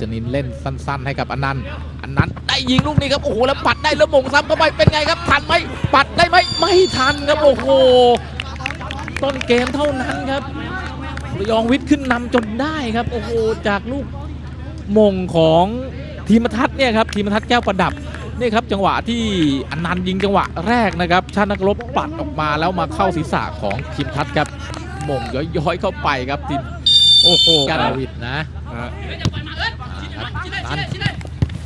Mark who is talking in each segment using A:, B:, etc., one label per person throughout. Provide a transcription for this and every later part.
A: จนินเล่นสั้น ๆ ให้กับอนันต์อนันต์ได้ยิงลูกนี้ครับโอ้โหแล้วปัดได้แล้วมงซ้ำเข้าไปเป็นไงครับทันไหมปัดได้ไหมไม่ทันครับโอ้โหต้นเกมเท่านั้นครับระยองวิทย์ขึ้นนำจนได้ครับโอ้โหจากลูกมงของทีมทัศน์เนี่ยครับทีมทัศน์แก้วประดับนี่ครับจังหวะที่อนันต์ยิงจังหวะแรกนะครับชาตินักรบปัดออกมาแล้วมาเข้าศีรษะของทีมทัศน์ครับมงย้อยๆเข้าไปครับทีมโอ้โหการวิทย์นะ ตัน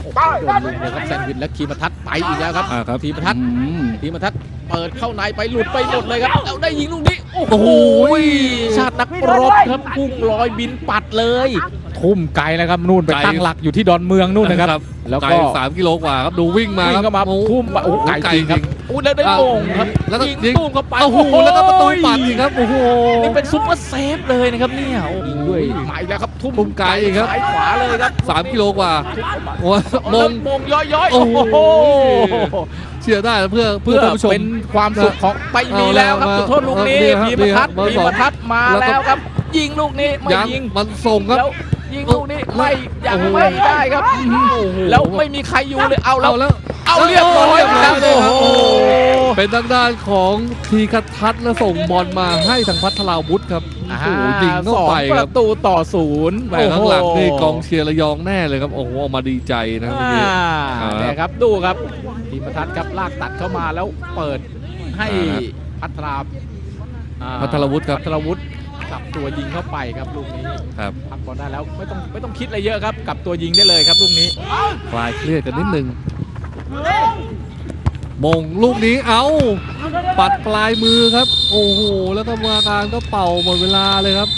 A: โอ้โหโดนลุมเลยครับแซนวินและคีมทัศน์ไปอีกแล้วครับ
B: อ่าครับ
A: ทีมทัศน์
B: อืม
A: ทีมทัศน์เปิดเข้าในไปหลุดไปหมดเลยครับแล้วได้ยิงลูกนี้ โอ้
B: โอ้
A: โห
B: โห
A: ชาตินักรบครับพุ่งลอยบินปัดเลย ทุ่มไกลแล้วครับนู่นไปตั้งหลักอยู่ที่ดอนเมืองนู่นนะครับ แล้วก็
B: ไสามกิโลกว่าครับดูวิ่งมา
A: วิ่ง
B: ครับ
A: เข้ามา
B: โอ้
A: ทุ่มไปโอ้โหไกลจริงครับโอ้แล้วได้
B: อะ
A: โมงครับ
B: แล้วก็
A: ยิง
B: ยิง
A: ตุ้มเข้าไป
B: โอ้โหแล้วก็ประตูปัดอีกครับโอ้โห
A: นี่เป็นซุปเปอร์เซฟเลยนะครับเนี่ยโอ้โหด้วยมาอีกแล้วครับ ทุ่ม
B: ทุ่มไกลอีกครับ
A: ซ้ายขวาเลยครับ
B: สามกิโลกว่าโอ้ยม
A: ม
B: ง
A: งมงย้อยๆ
B: โอ้
A: โอ้
B: โห
A: โห
B: เชียร์ได้เพื่อเพื่
A: เพื่
B: อ
A: อ
B: ท่านผู้ชม
A: เป็นความสุขของไปมีแล้วครับ
B: เอาแล้ว
A: จุดโทษลูกนี้
B: เอา
A: พี
B: ดี
A: ม
B: ครั
A: ทั
B: บ
A: ศน์
B: เบอร์
A: พี
B: สอง
A: มทัศน์มา
B: แล้วก็
A: แล้วครับ ยิงลูกนี้ไม่
B: ยัง
A: ยิง
B: มันส่งครับ
A: แล้วยิงลูกนี้ไม่
B: โอ้
A: ยัง
B: โห
A: ไม่ได้ครับ
B: โอ้โห
A: แล้วไม่มีใครอยู่เลยเอาแล้ว
B: เอาแล้ว
A: เอาเรียบร้อยครับ
B: เรี
A: โอ้
B: ยบร้อย
A: โห
B: เป็นทางด้านของทีคัทัศน์และส่งบอลมาให้ทางพัทราวุธครับโอ้โหยิงเข้าไป
A: สองป
B: ครั
A: ระ
B: บ
A: ตูต่อศูนย์
B: แหม่ข้างหลังนี่กองเชียร์ระยองแน่เลยครับโอ้โหออกมาดีใจนะครับเมื่อกี้
A: อ่าเนี่ยครับดูครับพีมทัศน์ครับลากตัดเข้ามาแล้วเปิดให้
B: อ่า
A: พัทราอ่า
B: พัทรวุฒิครับ
A: พัทรวุฒิกลับตัวยิงเข้าไปครับลูกนี้
B: ครับ
A: พักบอลได้แล้วไม่ต้องไม่ต้องคิดอะไรเยอะครับกลับตัวยิงได้เลยครับลูกนี้
B: คลายเครียดกันนิดนึง มงลูกนี้เอาปัดปลายมือครับ โอ้โห แล้วก็มาการก็เป่าหมดเวลาเลยครับ